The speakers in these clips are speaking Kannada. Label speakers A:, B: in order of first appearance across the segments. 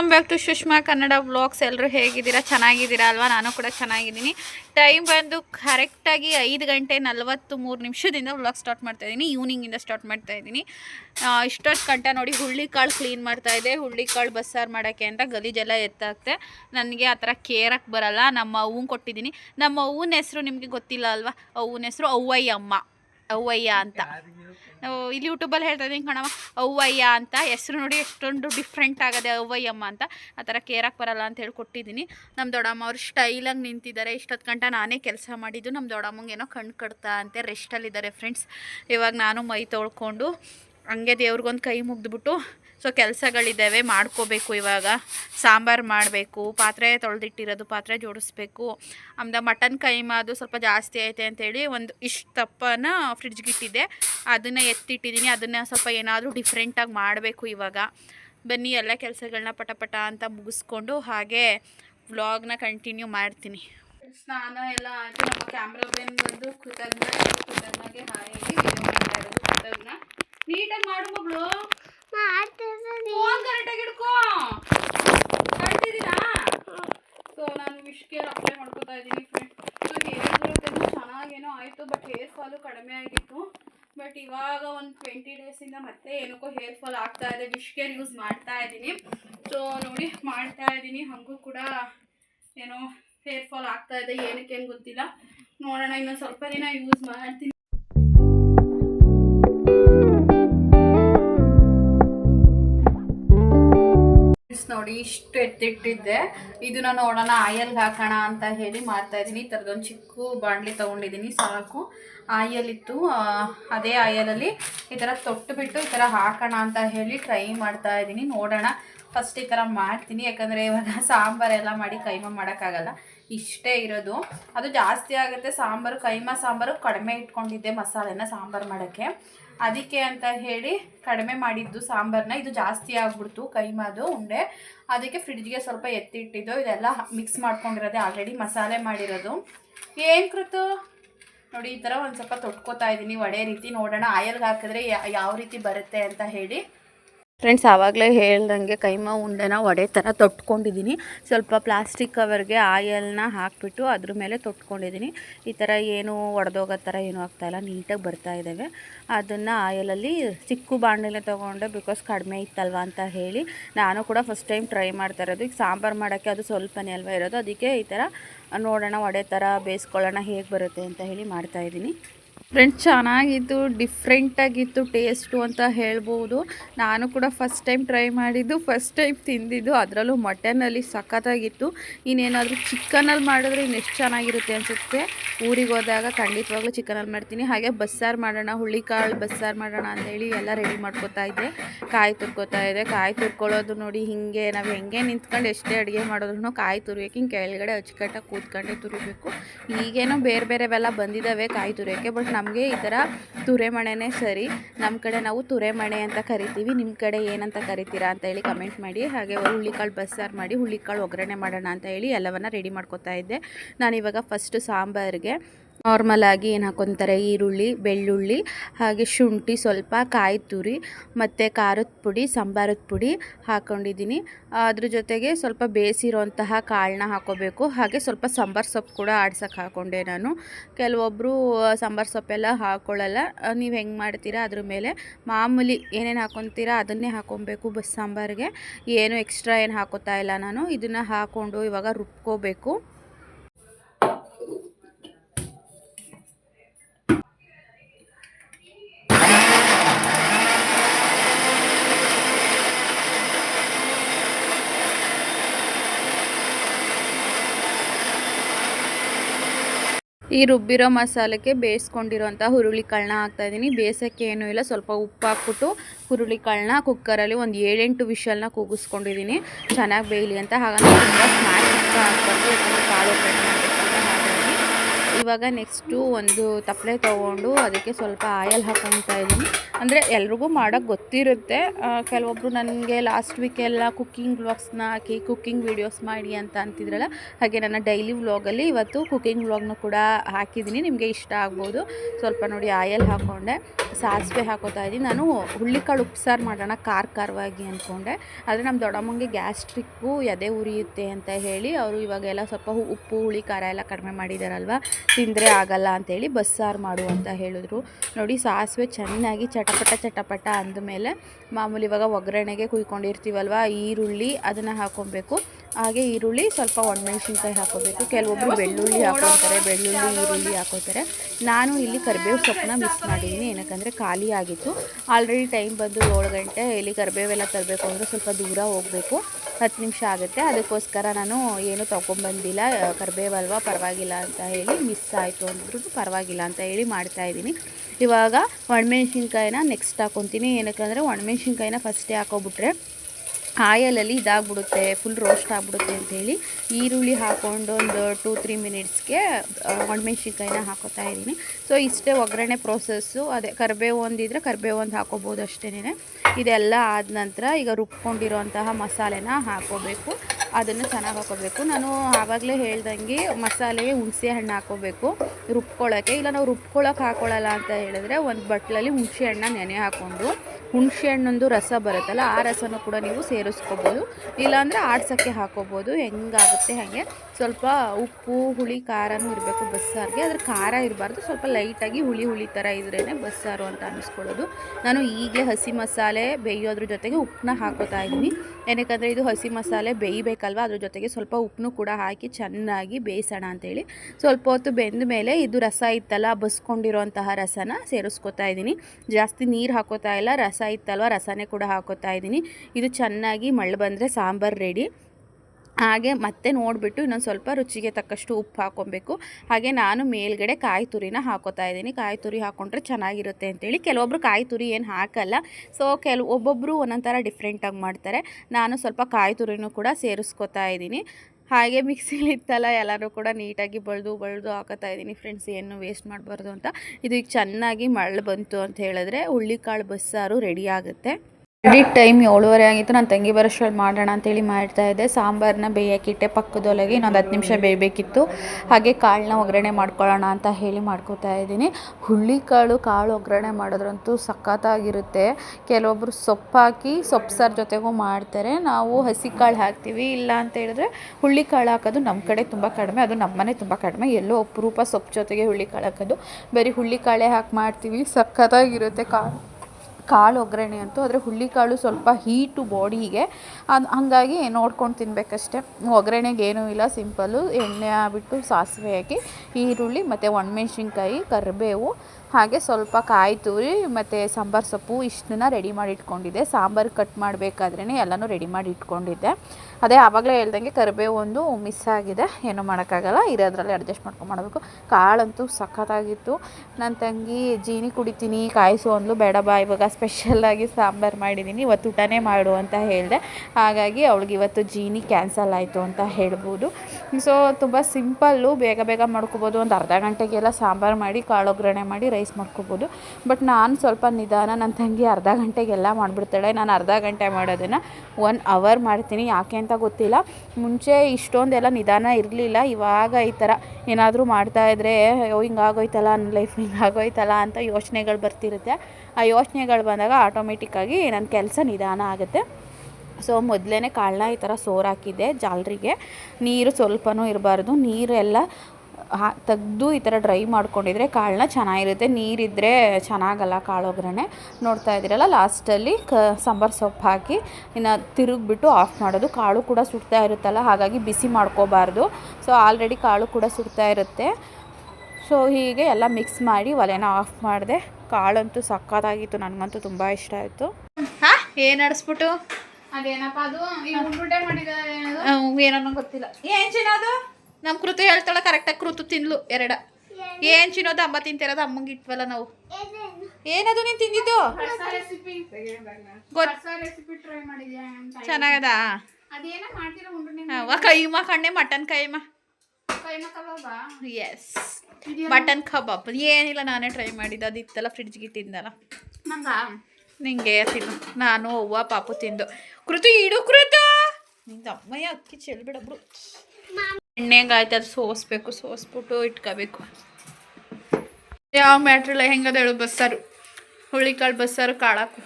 A: Welcome back to Sushma Kannada vlogs. ಎಲ್ಲರೂ ಹೇಗಿದ್ದೀರಾ? ಚೆನ್ನಾಗಿದ್ದೀರಾ ಅಲ್ವಾ? ನಾನು ಕೂಡ ಚೆನ್ನಾಗಿದ್ದೀನಿ. ಟೈಮ್ ಬಂದು ಕರೆಕ್ಟಾಗಿ ಐದು ಗಂಟೆ ನಲ್ವತ್ತು ಮೂರು ನಿಮಿಷದಿಂದ ವ್ಲಾಗ್ ಸ್ಟಾರ್ಟ್ ಮಾಡ್ತಾ ಇದ್ದೀನಿ. ಈವ್ನಿಂಗಿಂದ ಸ್ಟಾರ್ಟ್ ಮಾಡ್ತಾ ಇದ್ದೀನಿ. ಇಷ್ಟೊತ್ತು ಗಂಟೆ ನೋಡಿ ಹುಳ್ಳಿಕಾಳು ಕ್ಲೀನ್ ಮಾಡ್ತಾ ಹುಳ್ಳಿ ಹುಳ್ಳಿಕಾಳು ಬಸ್ಸಾರು ಮಾಡೋಕ್ಕೆ ಅಂತ ಗಲೀಜೆಲ್ಲ ಎತ್ತಾಕ್ತೆ. ನನಗೆ ಆ ಥರ ಕೇರಕ್ಕೆ ಬರಲ್ಲ. ನಮ್ಮ ಹೂವು ಕೊಟ್ಟಿದ್ದೀನಿ. ನಮ್ಮ ಹೂವಿನ ಹೆಸರು ನಿಮಗೆ ಗೊತ್ತಿಲ್ಲ ಅಲ್ವಾ? ಹೂವಿನ ಹೆಸರು ಅವ್ವಯ್ಯ ಅಮ್ಮ ಅವ್ವಯ್ಯ ಅಂತ. ನಾವು ಇಲ್ಲಿ ಯೂಟ್ಯೂಬಲ್ಲಿ ಹೇಳ್ತಾ ಇದ್ದೀನಿ ಕಣವ ಅವ್ವಯ್ಯ ಅಂತ. ಹೆಸರು ನೋಡಿ ಎಷ್ಟೊಂದು ಡಿಫ್ರೆಂಟ್ ಆಗದೆ ಅವ್ವಯ್ಯಮ್ಮ ಅಂತ. ಆ ಥರ ಕೇರಕ್ಕೆ ಬರಲ್ಲ ಅಂತ ಹೇಳಿ ಕೊಟ್ಟಿದ್ದೀನಿ. ನಮ್ಮ ದೊಡ್ಡಮ್ಮ ಅವ್ರು ಸ್ಟೈಲಾಗಿ ನಿಂತಿದ್ದಾರೆ. ಇಷ್ಟೊತ್ತು ಗಂಟ ನಾನೇ ಕೆಲಸ ಮಾಡಿದ್ದು. ನಮ್ಮ ದೊಡ್ಡಮ್ಮಂಗೆ ಏನೋ ಕಣ್ಣು ಕಡ್ತಾ ಅಂತೆ ರೆಸ್ಟಲ್ಲಿದ್ದಾರೆ ಫ್ರೆಂಡ್ಸ್ ಇವಾಗ ನಾನು ಮೈ ತೊಳ್ಕೊಂಡು ಹಂಗೆ ದೇವ್ರಿಗೊಂದು ಕೈ ಮುಗ್ದುಬಿಟ್ಟು ಸೊ ಕೆಲಸಗಳಿದ್ದಾವೆ ಮಾಡ್ಕೋಬೇಕು ಇವಾಗ. ಸಾಂಬಾರು ಮಾಡಬೇಕು, ಪಾತ್ರೆ ತೊಳೆದಿಟ್ಟಿರೋದು ಪಾತ್ರೆ ಜೋಡಿಸ್ಬೇಕು. ಆಮೇಲೆ ಮಟನ್ ಕೈಮಾ ಅದು ಸ್ವಲ್ಪ ಜಾಸ್ತಿ ಐತೆ ಅಂತೇಳಿ ಒಂದು ಇಷ್ಟು ತಪ್ಪನ ಫ್ರಿಡ್ಜ್ಗೆ ಇಟ್ಟಿದ್ದೆ ಅದನ್ನು ಎತ್ತಿಟ್ಟಿದ್ದೀನಿ ಅದನ್ನು ಸ್ವಲ್ಪ ಏನಾದರೂ ಡಿಫ್ರೆಂಟಾಗಿ ಮಾಡಬೇಕು ಇವಾಗ. ಬನ್ನಿ, ಎಲ್ಲ ಕೆಲಸಗಳನ್ನ ಪಟಪಟ ಪಟ ಅಂತ ಮುಗಿಸ್ಕೊಂಡು ಹಾಗೆ ವ್ಲಾಗ್ನ ಕಂಟಿನ್ಯೂ ಮಾಡ್ತೀನಿ. ಸ್ನಾನ ಎಲ್ಲ ಆಯಿತು, ನಮ್ಮ ಕ್ಯಾಮ್ರಾಮನ್ ಬಂದು ಕೃತಜ್ಞ, ಕೃತಜ್ಞಗೆ ಕೃತಜ್ಞ. ನೀಟಾಗಿ ಮಾಡು ಮಗಳು. ಫೋನ್ ಕರೆಕ್ಟಾಗಿ ಹಿಡ್ಕೋ. ಕಳ್ತಿದ್ದೀರಾ ಸೊ ನಾನು ವಿಶ್ ಕೇರ್ ಅಪ್ಲೈ ಮಾಡ್ಕೋತಾ ಇದ್ದೀನಿ ಫ್ರೆಂಡ್ ಸೊ ಹೇರ್ ಗ್ರೋತ್ ಚೆನ್ನಾಗೇನೋ ಆಯಿತು ಬಟ್ ಹೇರ್ ಫಾಲು ಕಡಿಮೆ ಆಗಿತ್ತು. ಬಟ್ ಇವಾಗ ಒಂದು ಟ್ವೆಂಟಿ ಡೇಸಿಂದ ಮತ್ತೆ ಏನಕ್ಕೋ ಹೇರ್ ಫಾಲ್ ಆಗ್ತಾ ಇದೆ ವಿಶ್ ಕೇರ್ ಯೂಸ್ ಮಾಡ್ತಾ ಇದ್ದೀನಿ. ಸೊ ನೋಡಿ, ಮಾಡ್ತಾ ಇದ್ದೀನಿ. ಹಾಗೂ ಕೂಡ ಏನೋ ಹೇರ್ ಫಾಲ್ ಆಗ್ತಾ ಇದೆ, ಏನಕ್ಕೆ ಏನು ಗೊತ್ತಿಲ್ಲ. ನೋಡೋಣ, ಇನ್ನೊಂದು ಸ್ವಲ್ಪ ದಿನ ಯೂಸ್ ಮಾಡ್ತೀನಿ. ನೋಡಿ ಇಷ್ಟು ಎತ್ತಿಟ್ಟಿದ್ದೆ. ಇದನ್ನ ನೋಡೋಣ ಆಯಲ್ಗೆ ಹಾಕೋಣ ಅಂತ ಹೇಳಿ ಮಾಡ್ತಾ ಇದ್ದೀನಿ. ಈ ಥರದೊಂದು ಚಿಕ್ಕ ಬಾಂಡ್ಲಿ ತೊಗೊಂಡಿದ್ದೀನಿ, ಸಾಕು. ಆಯಲ್ ಇತ್ತು ಅದೇ ಆಯಲಲ್ಲಿ ಈ ಥರ ತೊಟ್ಟು ಬಿಟ್ಟು ಈ ಥರ ಹಾಕೋಣ ಅಂತ ಹೇಳಿ ಟ್ರೈ ಮಾಡ್ತಾ ಇದ್ದೀನಿ. ನೋಡೋಣ. ಫಸ್ಟ್ ಈ ಥರ ಮಾಡ್ತೀನಿ. ಯಾಕಂದರೆ ಇವಾಗ ಸಾಂಬಾರೆಲ್ಲ ಮಾಡಿ ಕೈಮ ಮಾಡೋಕ್ಕಾಗಲ್ಲ. ಇಷ್ಟೇ ಇರೋದು. ಅದು ಜಾಸ್ತಿ ಆಗುತ್ತೆ ಸಾಂಬಾರು. ಕೈಮ ಸಾಂಬಾರು ಕಡಿಮೆ ಇಟ್ಕೊಂಡಿದ್ದೆ ಮಸಾಲೆನ ಸಾಂಬಾರು ಮಾಡೋಕ್ಕೆ. ಅದಕ್ಕೆ ಅಂತ ಹೇಳಿ ಕಡಿಮೆ ಮಾಡಿದ್ದು ಸಾಂಬಾರನ್ನ ಇದು ಜಾಸ್ತಿ ಆಗ್ಬಿಡ್ತು ಕೈಮಾದು ಉಂಡೆ. ಅದಕ್ಕೆ ಫ್ರಿಡ್ಜ್ಗೆ ಸ್ವಲ್ಪ ಎತ್ತಿಟ್ಟಿದ್ದು. ಇದೆಲ್ಲ ಮಿಕ್ಸ್ ಮಾಡ್ಕೊಂಡಿರೋದೆ ಆಲ್ರೆಡಿ ಮಸಾಲೆ ಮಾಡಿರೋದು. ಏನು ಕೃತು? ನೋಡಿ, ಈ ಥರ ಒಂದು ಸ್ವಲ್ಪ ತೊಟ್ಕೋತಾ ಇದ್ದೀನಿ ವಡೆ ರೀತಿ ನೋಡೋಣ. ಆಯಲ್ಗೆ ಹಾಕಿದ್ರೆ ಯಾವ ರೀತಿ ಬರುತ್ತೆ ಅಂತ ಹೇಳಿ. ಫ್ರೆಂಡ್ಸ್ ಆವಾಗಲೇ ಹೇಳ್ದಂಗೆ ಕೈಮಾ ಉಂಡೆನ ವಡೆ ಥರ ತೊಟ್ಕೊಂಡಿದ್ದೀನಿ. ಸ್ವಲ್ಪ ಪ್ಲಾಸ್ಟಿಕ್ ಕವರ್ಗೆ ಆಯಲ್ನ ಹಾಕಿಬಿಟ್ಟು ಅದ್ರ ಮೇಲೆ ತೊಟ್ಕೊಂಡಿದ್ದೀನಿ. ಈ ಥರ ಏನು ಒಡೆದೋಗೋ ಥರ ಏನೂ ಆಗ್ತಾಯಿಲ್ಲ ನೀಟಾಗಿ ಬರ್ತಾ ಇದ್ದಾವೆ ಅದನ್ನು ಆಯಲಲ್ಲಿ ಚಿಕ್ಕ ಬಾಣಲೆ ತೊಗೊಂಡೆ ಬಿಕಾಸ್ ಕಡಿಮೆ ಇತ್ತಲ್ವ ಅಂತ ಹೇಳಿ ನಾನು ಕೂಡ ಫಸ್ಟ್ ಟೈಮ್ ಟ್ರೈ ಮಾಡ್ತಾ ಇರೋದು. ಈಗ ಸಾಂಬಾರು ಮಾಡೋಕ್ಕೆ ಅದು ಸ್ವಲ್ಪನೇ ಅಲ್ವಾ ಇರೋದು. ಅದಕ್ಕೆ ಈ ಥರ ನೋಡೋಣ ವಡೆ ಥರ ಬೇಯಿಸ್ಕೊಳ್ಳೋಣ ಹೇಗೆ ಬರುತ್ತೆ ಅಂತ ಹೇಳಿ ಮಾಡ್ತಾಯಿದ್ದೀನಿ ಫ್ರೆಂಡ್ಸ್ ಚೆನ್ನಾಗಿತ್ತು ಡಿಫ್ರೆಂಟಾಗಿತ್ತು ಟೇಸ್ಟು ಅಂತ ಹೇಳ್ಬೋದು. ನಾನು ಕೂಡ ಫಸ್ಟ್ ಟೈಮ್ ಟ್ರೈ ಮಾಡಿದ್ದು ಫಸ್ಟ್ ಟೈಮ್ ತಿಂದಿದ್ದು. ಅದರಲ್ಲೂ ಮಟನಲ್ಲಿ ಸಖತ್ತಾಗಿತ್ತು. ಇನ್ನೇನಾದರೂ ಚಿಕನಲ್ಲಿ ಮಾಡಿದ್ರೆ ಇನ್ನೆಷ್ಟು ಚೆನ್ನಾಗಿರುತ್ತೆ ಅನಿಸುತ್ತೆ? ಊರಿಗೆ ಹೋದಾಗ ಖಂಡಿತವಾಗ್ಲೂ ಚಿಕನಲ್ಲಿ ಮಾಡ್ತೀನಿ. ಹಾಗೆ ಬಸ್ಸಾರು ಮಾಡೋಣ ಹುಳ್ಳಿಕಾಳು ಬಸ್ಸಾರು ಮಾಡೋಣ ಅಂತೇಳಿ ಎಲ್ಲ ರೆಡಿ ಮಾಡ್ಕೊತಾ ಇದ್ದೆ. ಕಾಯಿ ತುರ್ಕೋತಾ ಇದೆ ಕಾಯಿ ತುರ್ಕೊಳ್ಳೋದು ನೋಡಿ ಹೀಗೆ, ನಾವು ಹೆಂಗೆ ನಿಂತ್ಕೊಂಡು ಎಷ್ಟೇ ಅಡುಗೆ ಮಾಡಿದ್ರು ಕಾಯಿ ತುರಿಯೋಕೆ ಹಿಂಗೆ ಕೆಳಗಡೆ ಅಚ್ಚುಕಟ್ಟಾಗಿ ಕೂತ್ಕೊಂಡೆ ತುರಿಬೇಕು. ಈಗೇನೋ ಬೇರೆ ಬೇರೆವೆಲ್ಲ ಬಂದಿದ್ದಾವೆ ಕಾಯಿ ತುರಿಯೋಕ್ಕೆ ಬಟ್ ನಮಗೆ ಈ ಥರ ತುರೆಮಣೆನೇ ಸರಿ. ನಮ್ಮ ಕಡೆ ನಾವು ತುರೆಮಣೆ ಅಂತ ಕರಿತೀವಿ ನಿಮ್ಮ ಕಡೆ ಏನಂತ ಕರಿತೀರಾ ಅಂತ ಹೇಳಿ ಕಮೆಂಟ್ ಮಾಡಿ, ಹಾಗೆ ಹುಳ್ಳಿಕಾಳು ಬಸ್ಸಾರು ಮಾಡಿ ಹುಳ್ಳಿಕಾಳು ಒಗ್ಗರಣೆ ಮಾಡೋಣ ಅಂತ ಹೇಳಿ ಎಲ್ಲವನ್ನು ರೆಡಿ ಮಾಡ್ಕೋತಾ ಇದ್ದೆ. ನಾನಿವಾಗ ಫಸ್ಟು ಸಾಂಬಾರಿಗೆ ನಾರ್ಮಲ್ ಆಗಿ ಏನು ಹಾಕೊತಾರೆ? ಈರುಳ್ಳಿ, ಬೆಳ್ಳುಳ್ಳಿ, ಹಾಗೆ ಶುಂಠಿ ಸ್ವಲ್ಪ, ಕಾಯಿ ತುರಿ, ಮತ್ತು ಖಾರದ ಪುಡಿ, ಸಾಂಬಾರದ ಪುಡಿ ಹಾಕ್ಕೊಂಡಿದ್ದೀನಿ ಅದ್ರ ಜೊತೆಗೆ ಸ್ವಲ್ಪ ಬೇಯಿಸಿರೋಂತಹ ಕಾಳನ್ನ ಹಾಕೋಬೇಕು. ಹಾಗೆ ಸ್ವಲ್ಪ ಸಾಂಬಾರು ಸೊಪ್ಪು ಕೂಡ ಆಡ್ಸೋಕ್ಕೆ ಹಾಕ್ಕೊಂಡೆ ನಾನು. ಕೆಲವೊಬ್ಬರು ಸಾಂಬಾರು ಸೊಪ್ಪೆಲ್ಲ ಹಾಕ್ಕೊಳ್ಳಲ್ಲ ನೀವು ಹೆಂಗೆ ಮಾಡ್ತೀರಾ? ಅದ್ರ ಮೇಲೆ ಮಾಮೂಲಿ ಏನೇನು ಹಾಕ್ಕೊತೀರಾ ಅದನ್ನೇ ಹಾಕ್ಕೊಬೇಕು ಬಸ್ ಸಾಂಬಾರಿಗೆ. ಏನು ಎಕ್ಸ್ಟ್ರಾ ಏನು ಹಾಕೋತಾ ಇಲ್ಲ ನಾನು. ಇದನ್ನು ಹಾಕ್ಕೊಂಡು ಇವಾಗ ರುಬ್ಕೋಬೇಕು. ಈ ರುಬ್ಬಿರೋ ಮಸಾಲೆಗೆ ಬೇಯಿಸ್ಕೊಂಡಿರೋಂಥ ಹುರುಳಿಕಾಳನ್ನ ಹಾಕ್ತಾಯಿದ್ದೀನಿ ಬೇಯಿಸೋಕ್ಕೆ ಏನೂ ಇಲ್ಲ, ಸ್ವಲ್ಪ ಉಪ್ಪು ಹಾಕ್ಬಿಟ್ಟು ಹುರುಳಿಕಾಳನ್ನ ಕುಕ್ಕರಲ್ಲಿ ಒಂದು ಏಳೆಂಟು ವಿಷಲ್ನ ಕೂಗಿಸ್ಕೊಂಡಿದ್ದೀನಿ. ಚೆನ್ನಾಗಿ ಬೇಯಲಿ ಅಂತ ಹಾಗಾಗಿ ತುಂಬ ಸ್ಮ್ಯಾಶ್ ಹಾಕ್ಬಾರ್ದು ಕಾಳು ಕಟ್ ಹಾಗಾಗಿ ಇವಾಗ ನೆಕ್ಸ್ಟು ಒಂದು ತಪ್ಪಲೆ ತೊಗೊಂಡು ಅದಕ್ಕೆ ಸ್ವಲ್ಪ ಆಯಲ್ ಹಾಕೊತಾ ಇದ್ದೀನಿ. ಅಂದರೆ ಎಲ್ರಿಗೂ ಮಾಡೋಕ್ಕೆ ಗೊತ್ತಿರುತ್ತೆ. ಕೆಲವೊಬ್ಬರು ನನಗೆ ಲಾಸ್ಟ್ ವೀಕೆಲ್ಲ ಕುಕ್ಕಿಂಗ್ ವ್ಲಾಗ್ಸ್ನ ಹಾಕಿ ಕುಕ್ಕಿಂಗ್ ವೀಡಿಯೋಸ್ ಮಾಡಿ ಅಂತ ಅಂತಿದ್ರಲ್ಲ, ಹಾಗೆ ನನ್ನ ಡೈಲಿ ವ್ಲಾಗಲ್ಲಿ ಇವತ್ತು ಕುಕ್ಕಿಂಗ್ ವ್ಲಾಗ್ನು ಕೂಡ ಹಾಕಿದ್ದೀನಿ. ನಿಮಗೆ ಇಷ್ಟ ಆಗ್ಬೋದು. ಸ್ವಲ್ಪ ನೋಡಿ ಆಯಲ್ ಹಾಕ್ಕೊಂಡೆ ಸಾಸಿವೆ ಹಾಕೋತಾ ಇದ್ದೀನಿ. ನಾನು ಹುಳ್ಳಿಕಾಳು ಉಪ್ಸಾರು ಮಾಡೋಣ ಖಾರ ಖಾರವಾಗಿ ಅಂದ್ಕೊಂಡೆ ಆದರೆ ನಮ್ಮ ದೊಡ್ಡಮ್ಮಂಗೆ ಗ್ಯಾಸ್ಟ್ರಿಕ್ಕು ಎದೆ ಉರಿಯುತ್ತೆ ಅಂತ ಹೇಳಿ, ಅವರು ಇವಾಗೆಲ್ಲ ಸ್ವಲ್ಪ ಉಪ್ಪು, ಹುಳಿ, ಖಾರ ಎಲ್ಲ ಕಡಿಮೆ ಮಾಡಿದಾರಲ್ವ ತಿಂದರೆ ಆಗಲ್ಲ ಅಂಥೇಳಿ ಬಸ್ಸಾರು ಮಾಡು ಅಂತ ಹೇಳಿದ್ರು. ನೋಡಿ ಸಾಸಿವೆ ಚೆನ್ನಾಗಿ ಚಟಪಟ ಚಟಪಟ ಅಂದಮೇಲೆ ಮಾಮೂಲಿ ಇವಾಗ ಒಗ್ಗರಣೆಗೆ ಕುಯ್ಕೊಂಡಿರ್ತೀವಲ್ವ, ಈರುಳ್ಳಿ ಅದನ್ನು ಹಾಕೊಬೇಕು. ಹಾಗೆ ಈರುಳ್ಳಿ ಸ್ವಲ್ಪ ಒಣಮೆಣ್ಸಿನ್ಕಾಯಿ ಹಾಕೋಬೇಕು ಕೆಲವೊಬ್ಬರು ಬೆಳ್ಳುಳ್ಳಿ ಹಾಕೋತಾರೆ ಬೆಳ್ಳುಳ್ಳಿ, ಈರುಳ್ಳಿ ಹಾಕೋತಾರೆ ನಾನು ಇಲ್ಲಿ ಕರಿಬೇವು ಸೊಪ್ಪನ್ನ ಮಿಕ್ಸ್ ಮಾಡಿದ್ದೀನಿ. ಏನಕ್ಕಂದರೆ ಖಾಲಿ ಆಗಿತ್ತು. ಆಲ್ರೆಡಿ ಟೈಮ್ ಬಂದು ಏಳು ಗಂಟೆ, ಇಲ್ಲಿ ಕರಿಬೇವೆಲ್ಲ ತರಬೇಕು ಅಂದರೆ ಸ್ವಲ್ಪ ದೂರ ಹೋಗಬೇಕು. ಹತ್ತು ನಿಮಿಷ ಆಗುತ್ತೆ. ಅದಕ್ಕೋಸ್ಕರ ನಾನು ಏನು ತೊಗೊಂಬಂದಿಲ್ಲ. ಕರಿಬೇವಲ್ವ ಪರವಾಗಿಲ್ಲ ಅಂತ ಹೇಳಿ ಮಿಸ್ ಆಯಿತು ಅಂದ್ರೂ ಪರವಾಗಿಲ್ಲ ಅಂತ ಹೇಳಿ ಮಾಡ್ತಾಯಿದ್ದೀನಿ ಇವಾಗ ಒಣಮೆಣ್ಸಿನ್ಕಾಯಿನ ನೆಕ್ಸ್ಟ್ ಹಾಕೊತೀನಿ. ಏನಕ್ಕಂದರೆ ಒಣಮೆಣ್ಸಿನ್ಕಾಯಿನ ಫಸ್ಟೇ ಹಾಕೋಬಿಟ್ರೆ ಆಯಲಲ್ಲಿ ಇದಾಗ್ಬಿಡುತ್ತೆ ಫುಲ್ ರೋಸ್ಟ್ ಆಗ್ಬಿಡುತ್ತೆ ಅಂತೇಳಿ ಈರುಳ್ಳಿ ಹಾಕ್ಕೊಂಡು ಒಂದು ಟೂ ತ್ರೀ ಮಿನಿಟ್ಸ್ಗೆ ಒಣಮೆಣ್ಸಿನ್ಕಾಯಿನ ಹಾಕೋತಾ ಇದ್ದೀನಿ. ಸೊ ಇಷ್ಟೇ ಒಗ್ಗರಣೆ ಪ್ರೋಸೆಸ್ಸು ಅದೇ ಕರಿಬೇವು ಒಂದಿದ್ರೆ ಕರಿಬೇವು ಒಂದು ಹಾಕೋಬೋದು ಅಷ್ಟೇನೆ ಇದೆಲ್ಲ ಆದ ನಂತರ ಈಗ ರುಬ್ಕೊಂಡಿರೋಂತಹ ಮಸಾಲೆನ ಹಾಕೋಬೇಕು. ಅದನ್ನು ಚೆನ್ನಾಗಿ ಹಾಕೋಬೇಕು. ನಾನು ಆವಾಗಲೇ ಹೇಳ್ದಂಗೆ ಮಸಾಲೆಗೆ ಹುಣಸೆ ಹಣ್ಣು ಹಾಕೋಬೇಕು ರುಬ್ಕೊಳ್ಳೋಕ್ಕೆ ಇಲ್ಲ, ನಾವು ರುಬ್ಕೊಳ್ಳೋಕೆ ಹಾಕೊಳ್ಳಲ್ಲ ಅಂತ ಹೇಳಿದ್ರೆ ಒಂದು ಬಟ್ಲಲ್ಲಿ ಹುಣಸೆ ಹಣ್ಣ ನೆನೆ ಹಾಕ್ಕೊಂಡು ಹುಣಸೆ ಹಣ್ಣೊಂದು ರಸ ಬರುತ್ತಲ್ಲ ಆ ರಸನೂ ಕೂಡ ನೀವು ಸೇರಿಸ್ಕೋಬೋದು. ಇಲ್ಲಾಂದರೆ ಆಡ್ಸೋಕ್ಕೆ ಹಾಕೋಬೋದು. ಹೆಂಗಾಗುತ್ತೆ ಹಾಗೆ? ಸ್ವಲ್ಪ ಉಪ್ಪು, ಹುಳಿ, ಖಾರನೂ ಇರಬೇಕು ಬಸ್ಸಾರಿಗೆ. ಅದ್ರ ಖಾರ ಇರಬಾರ್ದು. ಸ್ವಲ್ಪ ಲೈಟಾಗಿ ಹುಳಿ ಹುಳಿ ಥರ ಇದ್ರೇ ಬಸ್ಸಾರು ಅಂತ ಅನ್ನಿಸ್ಕೊಳ್ಳೋದು ನಾನು ಈಗಲೇ ಹಸಿ ಮಸಾಲೆ ಬೇಯೋದ್ರ ಜೊತೆಗೆ ಉಪ್ಪನ್ನ ಹಾಕೋತಾ ಇದ್ದೀನಿ. ಏನಕ್ಕಂದರೆ ಇದು ಹಸಿ ಮಸಾಲೆ ಬೇಯಬೇಕಲ್ವ? ಅದ್ರ ಜೊತೆಗೆ ಸ್ವಲ್ಪ ಉಪ್ಪನ್ನು ಕೂಡ ಹಾಕಿ ಚೆನ್ನಾಗಿ ಬೇಯಿಸೋಣ ಅಂತೇಳಿ. ಸ್ವಲ್ಪ ಹೊತ್ತು ಬೆಂದ ಮೇಲೆ ಇದು ರಸ ಇತ್ತಲ್ಲ, ಬಸ್ಕೊಂಡಿರೋಂತಹ ರಸನ ಸೇರಿಸ್ಕೊತಾ ಇದ್ದೀನಿ. ಜಾಸ್ತಿ ನೀರು ಹಾಕೋತಾ ಇಲ್ಲ, ರಸ ಇತ್ತಲ್ವ? ರಸನೇ ಕೂಡ ಹಾಕೋತಾ ಇದ್ದೀನಿ. ಇದು ಚೆನ್ನಾಗಿ ಮಳ್ಳು ಬಂದರೆ ಸಾಂಬಾರು ರೆಡಿ. ಹಾಗೆ ಮತ್ತೆ ನೋಡಿಬಿಟ್ಟು ಇನ್ನೊಂದು ಸ್ವಲ್ಪ ರುಚಿಗೆ ತಕ್ಕಷ್ಟು ಉಪ್ಪು ಹಾಕ್ಕೊಬೇಕು ಹಾಗೆ ನಾನು ಮೇಲ್ಗಡೆ ಕಾಯಿ ತುರಿನ ಹಾಕೋತಾ ಇದ್ದೀನಿ. ಕಾಯಿ ತುರಿ ಹಾಕೊಂಡ್ರೆ ಚೆನ್ನಾಗಿರುತ್ತೆ ಅಂತೇಳಿ. ಕೆಲವೊಬ್ರು ಕಾಯಿ ತುರಿ ಏನು ಹಾಕಲ್ಲ. ಸೊ ಕೆಲವು ಒಬ್ಬೊಬ್ಬರು ಒಂದೊಂದು ಥರ ಡಿಫ್ರೆಂಟಾಗಿ ಮಾಡ್ತಾರೆ. ನಾನು ಸ್ವಲ್ಪ ಕಾಯಿ ತುರಿನೂ ಕೂಡ ಸೇರಿಸ್ಕೊತಾ ಇದ್ದೀನಿ. ಹಾಗೆ ಮಿಕ್ಸಿಲಿ ಇತ್ತಲ್ಲ ಎಲ್ಲರೂ ಕೂಡ ನೀಟಾಗಿ ಬಳ್ದು ಬಳ್ದು ಹಾಕೋತಾ ಇದ್ದೀನಿ. ಫ್ರೆಂಡ್ಸ್ ಏನು ವೇಸ್ಟ್ ಮಾಡಬಾರ್ದು ಅಂತ. ಇದು ಚೆನ್ನಾಗಿ ಮಳ್ಳು ಬಂತು ಅಂತ ಹೇಳಿದ್ರೆ, ಹುಳ್ಳಿಕಾಳು ಬಸ್ಸಾರು ರೆಡಿ ಆಗುತ್ತೆ. ರೆಡಿ ಟೈಮ್ ಏಳುವರೆ ಆಗಿತ್ತು ನನ್ನ ತಂಗಿ ಬರೋಷ್ಟ್ರಲ್ಲಿ ಮಾಡೋಣ ಅಂತೇಳಿ ಮಾಡ್ತಾ ಇದ್ದೆ. ಸಾಂಬಾರನ್ನ ಬೇಯಕ್ಕಿಟ್ಟೆ ಪಕ್ಕದೊಳಗೆ ಇನ್ನೊಂದು ಹತ್ತು ನಿಮಿಷ ಬೇಯಬೇಕಿತ್ತು. ಹಾಗೆ ಕಾಳನ್ನ ಒಗ್ಗರಣೆ ಮಾಡ್ಕೊಳ್ಳೋಣ ಅಂತ ಹೇಳಿ ಮಾಡ್ಕೋತಾ ಇದ್ದೀನಿ. ಹುಳ್ಳಿಕಾಳು ಕಾಳು ಒಗ್ಗರಣೆ ಮಾಡೋದ್ರಂತೂ ಸಖತ್ತಾಗಿರುತ್ತೆ. ಕೆಲವೊಬ್ಬರು ಸೊಪ್ಪು ಹಾಕಿ ಸೊಪ್ಪು ಸಾರು ಜೊತೆಗೂ ಮಾಡ್ತಾರೆ. ನಾವು ಹಸಿ ಕಾಳು ಹಾಕ್ತೀವಿ, ಇಲ್ಲ ಅಂತ ಹೇಳಿದ್ರೆ ಹುಳ್ಳಿಕಾಳು ಹಾಕೋದು ನಮ್ಮ ಕಡೆ ತುಂಬ ಕಡಿಮೆ, ಅದು ನಮ್ಮನೆ ತುಂಬ ಕಡಿಮೆ. ಎಲ್ಲೋ ಅಪರೂಪ ಸೊಪ್ಪು ಜೊತೆಗೆ ಹುಳ್ಳಿಕಾಳು ಹಾಕೋದು. ಬರೀ ಹುಳ್ಳಿಕಾಳೆ ಹಾಕಿ ಮಾಡ್ತೀವಿ, ಸಖತ್ತಾಗಿರುತ್ತೆ ಕಾಳು. ಕಾಳು ಒಗ್ಗರಣೆ ಅಂತೂ ಆದರೆ ಹುಳ್ಳಿಕಾಳು ಸ್ವಲ್ಪ ಹೀಟು ಬಾಡಿಗೆ ಅದು ಹಾಗಾಗಿ ನೋಡ್ಕೊಂಡು ತಿನ್ನಬೇಕಷ್ಟೆ ಒಗ್ಗರಣೆಗೆ ಏನೂ ಇಲ್ಲ ಸಿಂಪಲ್ಲು ಎಣ್ಣೆ ಬಿಟ್ಟು ಸಾಸಿವೆ ಹಾಕಿ, ಈರುಳ್ಳಿ ಮತ್ತು ಒಣಮೆಣ್ಸಿನ್ಕಾಯಿ, ಕರಿಬೇವು ಹಾಗೆ ಸ್ವಲ್ಪ ಕಾಯಿ ತುರಿ ಮತ್ತು ಸಾಂಬಾರು ಸೊಪ್ಪು ಇಷ್ಟನ್ನ ರೆಡಿ ಮಾಡಿ ಇಟ್ಕೊಂಡಿದ್ದೆ. ಸಾಂಬಾರು ಕಟ್ ಮಾಡಬೇಕಾದ್ರೇ ಎಲ್ಲನೂ ರೆಡಿ ಮಾಡಿ ಇಟ್ಕೊಂಡಿದ್ದೆ. ಅದೇ ಆವಾಗಲೇ ಹೇಳ್ದಂಗೆ ಕರಿಬೇವು ಒಂದು ಮಿಸ್ ಆಗಿದೆ. ಏನೂ ಮಾಡೋಕ್ಕಾಗಲ್ಲ. ಇರೋದ್ರಲ್ಲಿ ಅಡ್ಜಸ್ಟ್ ಮಾಡ್ಕೊಂಡು ಮಾಡಬೇಕು. ಕಾಳಂತೂ ಸಖತ್ತಾಗಿತ್ತು. ನನ್ನ ತಂಗಿ ಜೀನಿ ಕುಡಿತೀನಿ, ಕಾಯಿಸು ಅಂದ್ಲು. ಬೇಡ ಬಾ, ಇವಾಗ ಸ್ಪೆಷಲ್ಲಾಗಿ ಸಾಂಬಾರು ಮಾಡಿದ್ದೀನಿ ಇವತ್ತು ಊಟನೇ ಮಾಡು ಅಂತ ಹೇಳಿದೆ. ಹಾಗಾಗಿ ಅವಳಿಗೆ ಇವತ್ತು ಜೀನಿ ಕ್ಯಾನ್ಸಲ್ ಆಯಿತು ಅಂತ ಹೇಳ್ಬೋದು. ಸೊ ತುಂಬ ಸಿಂಪಲ್ಲು ಬೇಗ ಬೇಗ ಮಾಡ್ಕೊಬೋದು. ಒಂದು ಅರ್ಧ ಗಂಟೆಗೆಲ್ಲ ಸಾಂಬಾರು ಮಾಡಿ ಕಾಳು ಒಗ್ಗರಣೆ ಮಾಡಿ ಮಾಡ್ಕೊಬೋದು. ಬಟ್ ನಾನು ಸ್ವಲ್ಪ ನಿಧಾನ ನನ್ನ ತಂಗಿ ಅರ್ಧ ಗಂಟೆಗೆಲ್ಲ ಮಾಡಿಬಿಡ್ತಾಳೆ. ನಾನು ಅರ್ಧ ಗಂಟೆ ಮಾಡೋದನ್ನು ಒನ್ ಅವರ್ ಮಾಡ್ತೀನಿ. ಯಾಕೆ ಅಂತ ಗೊತ್ತಿಲ್ಲ. ಮುಂಚೆ ಇಷ್ಟೊಂದೆಲ್ಲ ನಿಧಾನ ಇರಲಿಲ್ಲ. ಇವಾಗ ಈ ಥರ ಏನಾದರೂ ಮಾಡ್ತಾಯಿದ್ರೆ ಓ ಹಿಂಗಾಗೋಯ್ತಲ್ಲ, ನನ್ನ ಲೈಫ್ ಹಿಂಗಾಗೋಯ್ತಲ್ಲ ಅಂತ ಯೋಚನೆಗಳು ಬರ್ತಿರುತ್ತೆ. ಆ ಯೋಚನೆಗಳು ಬಂದಾಗ ಆಟೋಮೆಟಿಕ್ಕಾಗಿ ನನ್ನ ಕೆಲಸ ನಿಧಾನ ಆಗುತ್ತೆ. ಸೊ ಮೊದಲೇ ಕಾಳನ್ನ ಈ ಥರ ಸೋರಾಕಿದ್ದೆ ಜಾಲರಿಗೆ. ನೀರು ಸ್ವಲ್ಪನೂ ಇರಬಾರ್ದು. ನೀರೆಲ್ಲ ಹಾ ತೆಗ್ದು ಈ ಥರ ಡ್ರೈ ಮಾಡ್ಕೊಂಡಿದ್ರೆ ಕಾಳನ್ನ ಚೆನ್ನಾಗಿರುತ್ತೆ. ನೀರಿದ್ದರೆ ಚೆನ್ನಾಗಲ್ಲ ಕಾಳು ಒಗ್ಗರಣೆ. ನೋಡ್ತಾ ಇದ್ದೀರಲ್ಲ ಲಾಸ್ಟಲ್ಲಿ ಕ ಸಾಂಬಾರು ಸೊಪ್ಪು ಹಾಕಿ ಇನ್ನು ತಿರುಗಿಬಿಟ್ಟು ಆಫ್ ಮಾಡೋದು. ಕಾಳು ಕೂಡ ಸುಡ್ತಾ ಇರುತ್ತಲ್ಲ ಹಾಗಾಗಿ ಬಿಸಿ ಮಾಡ್ಕೋಬಾರ್ದು. ಸೊ ಆಲ್ರೆಡಿ ಕಾಳು ಕೂಡ ಸುಡ್ತಾ ಇರುತ್ತೆ. ಸೊ ಹೀಗೆ ಎಲ್ಲ ಮಿಕ್ಸ್ ಮಾಡಿ ಒಲೆನ ಆಫ್ ಮಾಡಿದೆ. ಕಾಳಂತೂ ಸಕ್ಕತ್ತಾಗಿತ್ತು ನನಗಂತೂ ತುಂಬ ಇಷ್ಟ ಆಯಿತು. ಹಾಂ ಏನು ನಡೆಸ್ಬಿಟ್ಟು
B: ಅದೇನಪ್ಪ ಅದು? ಈ ಉಂಡುಂಡೆ ಮಾಡಿದ
A: ಏನೋ ಗೊತ್ತಿಲ್ಲ. ಏನು ಚಿನ್ನೋದು ನಮ್ಮ ಕೃತು ಹೇಳ್ತಾಳೆ ಕರೆಕ್ಟಾಗಿ ಕೃತು ತಿನ್ಲು ಎರಡ. ಏನು? ತಿನ್ನೋದು ಅಮ್ಮ ತಿಂತಿರೋದು ಅಮ್ಮಂಗೆ ಇಟ್ವಲ್ಲ ನಾವು. ಏನದು ನೀನು ತಿಂದಿದ್ದು? ಚೆನ್ನಾಗದ? ಕೈಮ ಕಣ್ಣೆ mutton keema. Yes mutton kebab. ಏನಿಲ್ಲ ನಾನೇ ಟ್ರೈ ಮಾಡಿದ್ದು. ಅದು ಇತ್ತಲ್ಲ ಫ್ರಿಡ್ಜ್ಗೆ ಇಟ್ಟಿದ್ದಲ್ಲ
B: ನಂಗ
A: ನಿಂಗೆ ತಿನ್ನು. ನಾನು ಅವ್ವ ಪಾಪು ತಿಂದು. ಕೃತು ಇಡು ಕೃತು! ನಿಂದ ಅಮ್ಮಯ್ಯ ಅಕ್ಕಿ ಚೆಲ್ಬಿಡಬ್ರು ಎಣ್ಣೆಗೆ ಆಯ್ತು ಅದು ಸೋಸ್ಬೇಕು ಸೋಸ್ಬಿಟ್ಟು ಇಟ್ಕೋಬೇಕು. ಯಾವ ಮ್ಯಾಟ್ರಿಲ್ಲ ಹೆಂಗದ ಹೇಳು ಬಸ್ಸಾರು. ಹುಳಿಕಾಳು ಬಸ್ಸಾರು ಕಾಳಾಕು.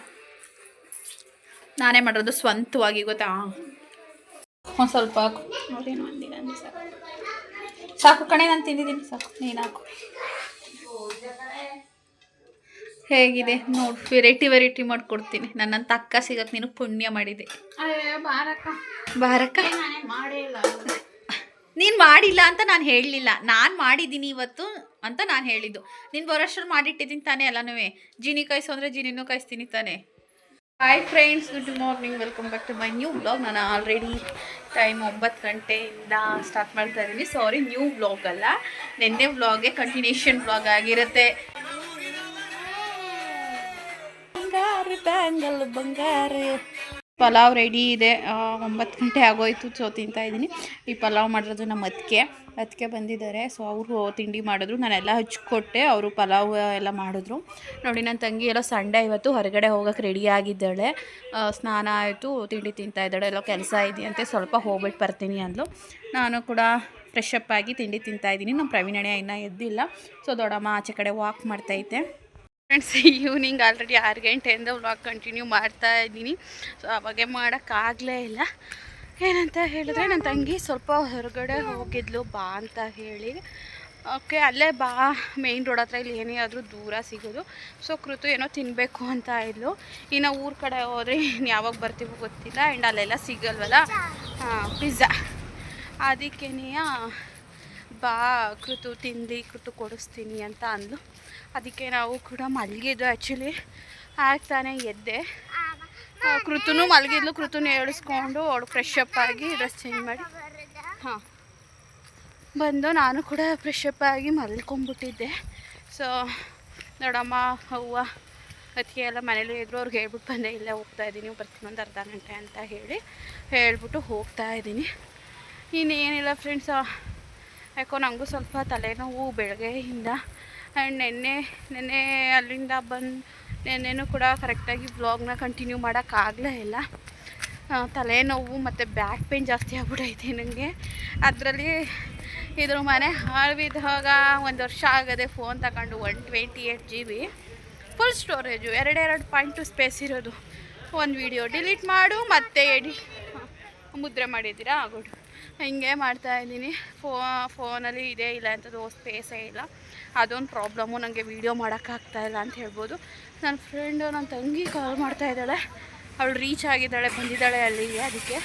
A: ನಾನೇ ಮಾಡಿರೋದು ಸ್ವಂತವಾಗಿ ಗೊತ್ತಾ? ಒಂದು ಸ್ವಲ್ಪ ಹಾಕು. ನೋಡೇನು ಅಂದಿಲ್ಲ ಸಾಕು. ಸಾಕು ಕಣೆ ನಾನು ತಿಂದಿದ್ದೀನಿ ಸಾಕು. ನೀನು ಹಾಕು. ಹೇಗಿದೆ? ನೋಡು ವೆರೈಟಿ ವೆರೈಟಿ ಮಾಡ್ಕೊಡ್ತೀನಿ. ನನ್ನಂತ ಅಕ್ಕ ಸಿಗಕ್ಕೆ ನೀನು ಪುಣ್ಯ ಮಾಡಿದೆ.
B: ಬಾರಕ್ಕ.
A: ಬಾರಕ್ಕ?
B: ನಾನೇ
A: ಮಾಡಿಲ್ಲ ಅಂತ ನಾನು ಹೇಳಲಿಲ್ಲ. ನಾನು ಮಾಡಿದ್ದೀನಿ ಇವತ್ತು ಅಂತ ನಾನು ಹೇಳಿದ್ದು. ನೀನು ಬರೋಷ್ಟ್ರಲ್ಲಿ ಮಾಡಿಟ್ಟಿದ್ದೀನಿ ತಾನೇ ಎಲ್ಲನೂ ಜೀನಿ ಕಾಯಿಸು ಅಂದರೆ ಜೀನಿನೂ ಕಾಯಿಸ್ತೀನಿ ತಾನೇ. Hi friends good morning welcome back to my new blog ನಾನು ಆಲ್ರೆಡಿ ಟೈಮ್ ಒಂಬತ್ತು ಗಂಟೆಯಿಂದ ಸ್ಟಾರ್ಟ್ ಮಾಡ್ತಾ ಇದ್ದೀನಿ. ಸಾರಿ ನ್ಯೂ ಬ್ಲಾಗ್ ಅಲ್ಲ. ನಿನ್ನೆ ಬ್ಲಾಗೆ ಕಂಟಿನ್ಯೂಷನ್ ಬ್ಲಾಗ್ ಆಗಿರುತ್ತೆ. ಬಂಗಾರ ಬ್ಯಾಂಗಲ್ ಬಂಗಾರ. ಪಲಾವ್ ರೆಡಿ ಇದೆ. ಒಂಬತ್ತು ಗಂಟೆ ಆಗೋಯ್ತು ಸೊ ತಿಂತಾ ಇದ್ದೀನಿ. ಈ ಪಲಾವ್ ಮಾಡಿರೋದು ನಮ್ಮ ಅತ್ತಿಗೆ. ಅತ್ತಿಗೆ ಬಂದಿದ್ದಾರೆ. ಸೊ ಅವರು ತಿಂಡಿ ಮಾಡಿದ್ರು. ನಾನೆಲ್ಲ ಹಚ್ಕೊಟ್ಟೆ. ಅವರು ಪಲಾವ್ ಎಲ್ಲ ಮಾಡಿದ್ರು. ನೋಡಿ ನನ್ನ ತಂಗಿ ಎಲ್ಲ ಸಂಡೆ ಇವತ್ತು ಹೊರಗಡೆ ಹೋಗೋಕೆ ರೆಡಿ ಆಗಿದ್ದಾಳೆ. ಸ್ನಾನ ಆಯಿತು, ತಿಂಡಿ ತಿಂತಾ ಇದ್ದಾಳೆ. ಎಲ್ಲ ಕೆಲಸ ಇದೆಯಂತೆ, ಸ್ವಲ್ಪ ಹೋಗ್ಬಿಟ್ಟು ಬರ್ತೀನಿ ಅಂದ್ಲು. ನಾನು ಕೂಡ ಫ್ರೆಶ್ ಅಪ್ ಆಗಿ ತಿಂಡಿ ತಿಂತಾ ಇದ್ದೀನಿ. ನಮ್ಮ ಪ್ರವೀಣಣೆ ಇನ್ನೂ ಎದ್ದಿಲ್ಲ. ಸೊ ದೊಡ್ಡಮ್ಮ ಆಚೆ ಕಡೆ ವಾಕ್ ಮಾಡ್ತೈತೆ ಫ್ರೆಂಡ್ಸ್ ಈವ್ನಿಂಗ್ ಆಲ್ರೆಡಿ ಆರು ಗಂಟೆಯಿಂದ ವ್ಲಾಗ್ ಕಂಟಿನ್ಯೂ ಮಾಡ್ತಾ ಇದ್ದೀನಿ. ಸೊ ಅವಾಗೆ ಮಾಡೋಕ್ಕಾಗಲೇ ಇಲ್ಲ. ಏನಂತ ಹೇಳಿದ್ರೆ ನನ್ನ ತಂಗಿ ಸ್ವಲ್ಪ ಹೊರಗಡೆ ಹೋಗಿದ್ಲು ಬಾ ಅಂತ ಹೇಳಿ. ಓಕೆ ಅಲ್ಲೇ ಬಾ. ಮೇನ್ ರೋಡ್ ಹತ್ರ ಇಲ್ಲಿ ಏನೇ ಆದರೂ ದೂರ ಸಿಗೋದು. ಸೊ ಕೃತು ಏನೋ ತಿನ್ನಬೇಕು ಅಂತ ಇದ್ಲು. ಇನ್ನು ಊರ ಕಡೆ ಹೋದರೆ ಇನ್ನು ಯಾವಾಗ ಬರ್ತೀವೋ ಗೊತ್ತಿಲ್ಲ. ಆ್ಯಂಡ್ ಅಲ್ಲೆಲ್ಲ ಸಿಗಲ್ವಲ್ಲ? ಪಿಜ್ಜಾ ಅದಕ್ಕೇನೆಯ? ಬಾ, ಕೃತು ತಿಂದು ಕೃತು ಕೊಡಿಸ್ತೀನಿ ಅಂತ ಅಂದ್ಲು. ಅದಕ್ಕೆ ನಾವು ಕೂಡ ಮಲಗಿದ್ದು ಆ್ಯಕ್ಚುಲಿ ಆಗ್ತಾನೆ ಎದ್ದೆ. ಆ, ಕೃತುನು ಮಲಗಿದ್ಲು. ಕೃತುನು ಏಳಿಸ್ಕೊಂಡು ಅವಳು ಫ್ರೆಶ್ ಅಪ್ ಆಗಿ ಡ್ರೆಸ್ ಚೇಂಜ್ ಮಾಡಿ. ಹಾಂ. ಬಂದು ನಾನು ಕೂಡ ಫ್ರೆಶ್ ಅಪ್ ಆಗಿ ಮಲ್ಕೊಂಬಿಟ್ಟಿದ್ದೆ ಸೊ ನೋಡಮ್ಮ ಅವ್ವ ಅದಕ್ಕೆ ಎಲ್ಲ ಮನೇಲಿ ಇದ್ರು. ಅವ್ರಿಗೆ ಹೇಳ್ಬಿಟ್ಟು ಬಂದೆ ಇಲ್ಲೇ ಹೋಗ್ತಾ ಇದ್ದೀನಿ. ಬರ್ತೀನಿ ಒಂದು ಅರ್ಧ ಗಂಟೆ ಅಂತ ಹೇಳಿ ಹೇಳ್ಬಿಟ್ಟು ಹೋಗ್ತಾ ಇದ್ದೀನಿ. ಇನ್ನೇನಿಲ್ಲ ಫ್ರೆಂಡ್ಸ್ ಯಾಕೋ ನನಗೂ ಸ್ವಲ್ಪ ತಲೆನೋವು ಬೆಳಗ್ಗೆಯಿಂದ ಆ್ಯಂಡ್ ನೆನ್ನೆ ನೆನ್ನೆ ಅಲ್ಲಿಂದ ಬಂದು, ನೆನ್ನೆನೂ ಕೂಡ ಕರೆಕ್ಟಾಗಿ ಬ್ಲಾಗ್ನ ಕಂಟಿನ್ಯೂ ಮಾಡೋಕ್ಕಾಗಲೇ ಇಲ್ಲ. ತಲೆನೋವು ಮತ್ತು ಬ್ಯಾಕ್ ಪೇನ್ ಜಾಸ್ತಿ ಆಗ್ಬಿಟ್ಟೈತೆ ನನಗೆ ಅದರಲ್ಲಿ ಇದ್ರ ಮನೆ ಹಾಳ್ಬಿದ್ದಾಗ ಒಂದು ವರ್ಷ ಆಗದೆ ಫೋನ್ ತಗೊಂಡು one twenty eight G B full storage ಎರಡೆರಡು ಪಾಯಿಂಟು ಸ್ಪೇಸ್ ಇರೋದು. ಒಂದು ವಿಡಿಯೋ ಡಿಲೀಟ್ ಮಾಡು, ಮತ್ತೆ ಎಡಿ ಮುದ್ರೆ ಮಾಡಿದ್ದೀರಾ? ಆಗೋದು. ಹಿಂಗೆ ಮಾಡ್ತಾ ಇದ್ದೀನಿ. ಫೋ, ಫೋನಲ್ಲಿ ಇದೇ ಇಲ್ಲ ಅಂತದ್ದು ಸ್ಪೇಸೇ ಇಲ್ಲ. ಅದೊಂದು ಪ್ರಾಬ್ಲಮ್ಮು ನನಗೆ ವೀಡಿಯೋ ಮಾಡೋಕ್ಕಾಗ್ತಾಯಿಲ್ಲ ಅಂತ ಹೇಳ್ಬೋದು. ನನ್ನ ಫ್ರೆಂಡು ನನ್ನ ತಂಗಿ ಕಾಲ್ ಮಾಡ್ತಾ ಇದ್ದಾಳೆ. ಅವಳು ರೀಚ್ ಆಗಿದ್ದಾಳೆ, ಬಂದಿದ್ದಾಳೆ ಅಲ್ಲಿಗೆ, ಅದಕ್ಕೆ.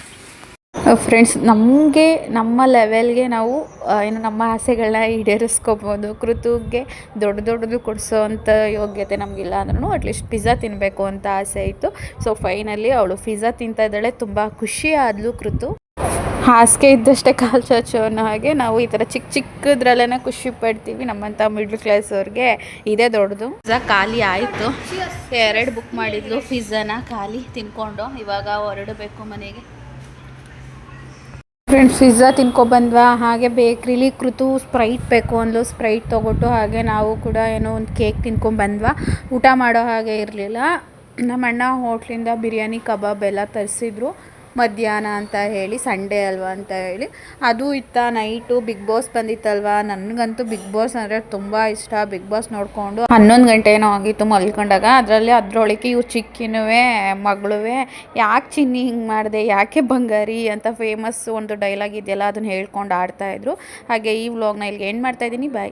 A: ಫ್ರೆಂಡ್ಸ್ ನಮಗೆ, ನಮ್ಮ ಲೆವೆಲ್ಗೆ ನಾವು ಏನು ನಮ್ಮ ಆಸೆಗಳನ್ನ ಈಡೇರಿಸ್ಕೋಬೋದು. ಕೃತುಗೆ ದೊಡ್ಡ ದೊಡ್ಡದು ಕೊಡಿಸೋ ಅಂಥ ಯೋಗ್ಯತೆ ನಮಗಿಲ್ಲ ಅಂದ್ರೂ ಅಟ್ಲೀಸ್ಟ್ ಪಿಜ್ಜಾ ತಿನ್ನಬೇಕು ಅಂತ ಆಸೆ ಇತ್ತು. ಸೊ ಫೈನಲಿ ಅವಳು ಪಿಜ್ಜಾ ತಿಂತಾ ಇದ್ದಾಳೆ. ತುಂಬ ಖುಷಿ ಆದಲು ಕೃತು. ಹಾಸಿಗೆ ಇದ್ದಷ್ಟೇ ಕಾಲು ಚಾಚು ಅನ್ನೋ ಹಾಗೆ ನಾವು ಈ ಥರ ಚಿಕ್ಕ ಚಿಕ್ಕದ್ರಲ್ಲೇ ಖುಷಿ ಪಡ್ತೀವಿ ನಮ್ಮಂಥ ಮಿಡ್ಲ್ ಕ್ಲಾಸ್ ಅವ್ರಿಗೆ. ಇದೇ ದೊಡ್ಡದು. ಪಿಜ್ಜಾ ಖಾಲಿ ಆಯಿತು. ಎರಡು ಬುಕ್ ಮಾಡಿದ್ಲು ಪಿಜ್ಜಾನ ಖಾಲಿ ತಿನ್ಕೊಂಡು. ಇವಾಗ ಹೊರಡಬೇಕು ಮನೆಗೆ. ಫ್ರೆಂಡ್ಸ್ ಪಿಜ್ಜಾ ತಿನ್ಕೊಬಂದ್ವಾ? ಹಾಗೆ ಬೇಕ್ರಿಲಿ ಕೃತು ಸ್ಪ್ರೈಟ್ ಬೇಕು ಅಂದ್ಲು. ಸ್ಪ್ರೈಟ್ ತೊಗೊಟ್ಟು ಹಾಗೆ ನಾವು ಕೂಡ ಏನೋ ಒಂದು ಕೇಕ್ ತಿನ್ಕೊಂಬಂದ್ವಾ? ಊಟ ಮಾಡೋ ಹಾಗೆ ಇರಲಿಲ್ಲ. ನಮ್ಮ ಅಣ್ಣ ಹೋಟ್ಲಿಂದ ಬಿರಿಯಾನಿ ಕಬಾಬ್ ಎಲ್ಲ ತರಿಸಿದ್ರು. ಮಧ್ಯಾಹ್ನ ಅಂತ ಹೇಳಿ, ಸಂಡೇ ಅಲ್ವಾ ಅಂತ ಹೇಳಿ. ಅದು ಇತ್ತ ನೈಟು ಬಿಗ್ ಬಾಸ್ ಬಂದಿತ್ತಲ್ವಾ? ನನಗಂತೂ ಬಿಗ್ ಬಾಸ್ ಅಂದರೆ ತುಂಬ ಇಷ್ಟ. ಬಿಗ್ ಬಾಸ್ ನೋಡಿಕೊಂಡು ಹನ್ನೊಂದು ಗಂಟೆ ಏನೋ ಆಗಿತ್ತು ಮಲ್ಕೊಂಡಾಗ. ಅದರಲ್ಲಿ ಅದರೊಳಗೆ ಇವು ಚಿಕ್ಕಿನೂ ಮಗಳುವೆ, ಯಾಕೆ ಚಿನ್ನಿ ಹಿಂಗೆ ಮಾಡಿದೆ, ಯಾಕೆ ಬಂಗಾರಿ ಅಂತ ಫೇಮಸ್ ಒಂದು ಡೈಲಾಗ್ ಇದೆಯಲ್ಲ, ಅದನ್ನು ಹೇಳ್ಕೊಂಡು ಆಡ್ತಾಯಿದ್ರು ಹಾಗೆ ಈ ವ್ಲಾಗ್ನ ಇಲ್ಲಿಗೆ ಏನು ಮಾಡ್ತಾಯಿದ್ದೀನಿ ಬಾಯ್